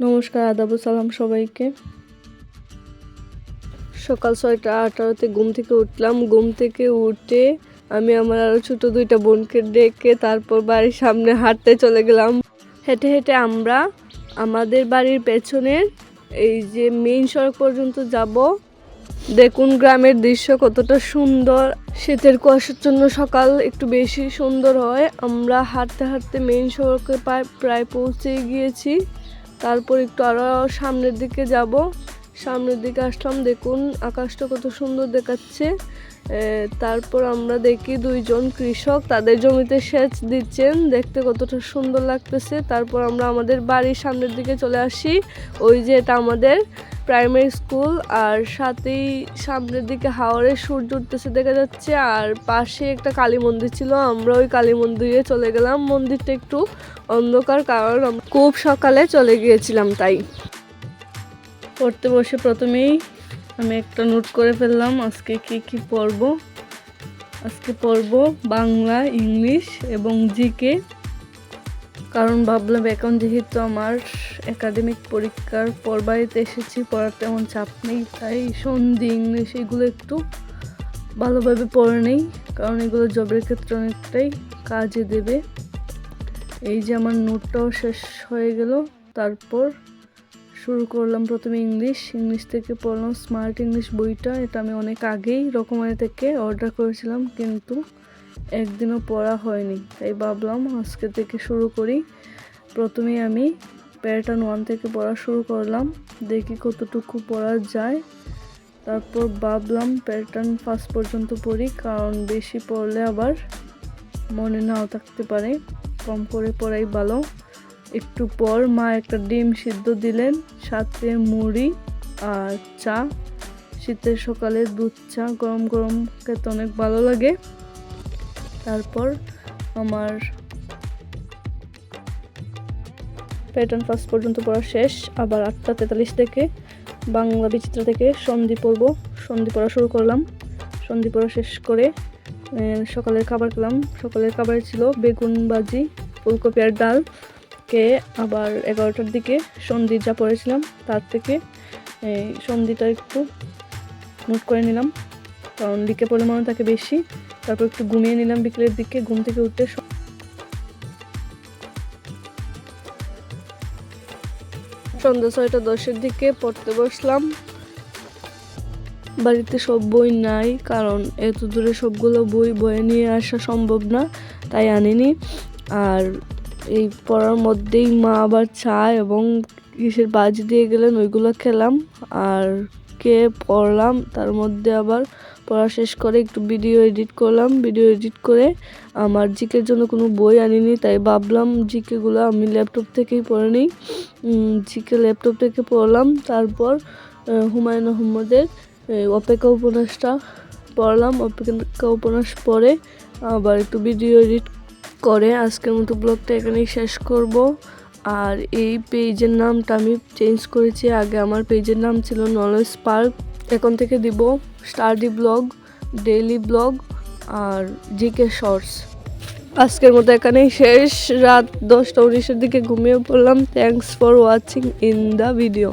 নমস্কার, আদাবু সালাম সবাইকে। সকাল ছয়টা আঠারোতে ঘুম থেকে উঠলাম। ঘুম থেকে উঠে আমি আমার আরও ছোটো দুইটা বোনকে ডেকে তারপর বাড়ির সামনে হাঁটতে চলে গেলাম। হেঁটে হেঁটে আমরা আমাদের বাড়ির পেছনের এই যে মেইন সড়ক পর্যন্ত যাব। দেখুন গ্রামের দৃশ্য কতটা সুন্দর। শীতের কুয়াশার জন্য সকাল একটু বেশি সুন্দর হয়। আমরা হাঁটতে হাঁটতে মেইন সড়কে প্রায় প্রায় পৌঁছে গিয়েছি। তারপর একটু আরও সামনের দিকে যাব। সামনের দিকে আসলাম, দেখুন আকাশটা কত সুন্দর দেখাচ্ছে। তারপর আমরা দেখি দুইজন কৃষক, তাদের জমিতে সেচ দিচ্ছেন, দেখতে কতটা সুন্দর লাগতেছে। তারপর আমরা আমাদের বাড়ির সামনের দিকে চলে আসি, ওই যে এটা আমাদের প্রাইমারি স্কুল আর সাথেই সামনের দিকে হাওড়ে সূর্য উঠতেছে দেখা যাচ্ছে, আর পাশে একটা কালী মন্দির ছিল, আমরা ওই কালী মন্দিরে চলে গেলাম। মন্দিরটা একটু অন্ধকার, কারণ খুব সকালে চলে গিয়েছিলাম তাই। পড়তে বসে প্রথমেই আমি একটা নোট করে ফেললাম, আজকে কি কি পড়ব। আজকে পড়ব বাংলা, ইংলিশ এবং জিকে। কারণ ভাবলাম এখন যেহেতু আমার একাডেমিক পরীক্ষার পর বাড়িতে এসেছি, পড়ার তেমন চাপ নেই, তাই সন্ধি ইংলিশ এগুলো একটু ভালোভাবে পড়ে নেই, কারণ এগুলো জবের ক্ষেত্রে অনেকটাই কাজে দেবে। এই যে আমার নোটটাও শেষ হয়ে গেল, তারপর শুরু করলাম প্রথমে ইংলিশ ইংলিশ থেকে পড়লাম। স্মার্ট ইংলিশ বইটা, এটা আমি অনেক আগেই রকমারি থেকে অর্ডার করেছিলাম, কিন্তু একদিনও পড়া হয়নি। তাই ভাবলাম আজকে থেকে শুরু করি। প্রথমেই আমি প্যাটার্ন ওয়ান থেকে পড়া শুরু করলাম। দেখি কতটুকু পড়া যায়। তারপর ভাবলাম প্যাটার্ন ফার্স্ট পর্যন্ত পড়ি, কারণ বেশি পড়লে আবার মনে নাও থাকতে পারে। কম করে পড়াই ভালো। একটু পর মা একটা ডিম সিদ্ধ দিলেন, সাথে মুড়ি আর চা। শীতের সকালে দুধ চা গরম গরম খেতে অনেক ভালো লাগে। তারপর আমার প্যাটার্ন ফার্স্ট পর্যন্ত পড়া শেষ। আবার আটটা তেতাল্লিশ থেকে বাংলা বিচিত্র থেকে সন্ধি পড়ব। সন্ধি পড়া শুরু করলাম। সন্ধি পড়া শেষ করে সকালের খাবার খেলাম। সকালের খাবার ছিল বেগুন ভাজি, ফুলকপি আর ডাল। কে আবার এগারোটার দিকে সন্ধি যা পড়েছিলাম তার থেকে সন্ধিটা একটু নোট করে নিলাম। কারণ লিখে মনে থাকে বেশি। তারপর একটু ঘুমিয়ে নিলাম বিকেলের দিকে, ঘুম থেকে উঠতে সন্ধ্যা ছয়টা দশের দিকে পড়তে বসলাম। বাড়িতে সব বই নাই, কারণ এত দূরে সবগুলো বই বয়ে নিয়ে আসা সম্ভব না, তাই আনিনি। আর এই পড়ার মধ্যেই মা আবার চা এবং কিসের বাজি দিয়ে গেলেন, ওইগুলো খেলাম। আর কে পড়লাম, তার মধ্যে আবার পড়া শেষ করে একটু ভিডিও এডিট করলাম। ভিডিও এডিট করে আমার জিকের জন্য কোনো বই আনিনি, তাই ভাবলাম জিকেগুলো আমি ল্যাপটপ থেকেই পড়ে নিই। জিকে ল্যাপটপ থেকে পড়লাম, তারপর হুমায়ুন আহমদের অপেক্ষা উপন্যাসটা পড়লাম। অপেক্ষা উপন্যাস পড়ে আবার একটু ভিডিও এডিট করে। আজকের মতো ব্লগটা এখানেই শেষ করব। আর এই পেজের নামটা আমি চেঞ্জ করেছি, আগে আমার পেজের নাম ছিল নলেজ পার্ক এখন থেকে দিব স্টাডি ব্লগ ডেইলি ব্লগ আর জিকে শর্টস আজকের মতো এখানেই শেষ, রাত দশটা উনিশের দিকে ঘুমিয়ে পড়লাম। Thanks for watching in the video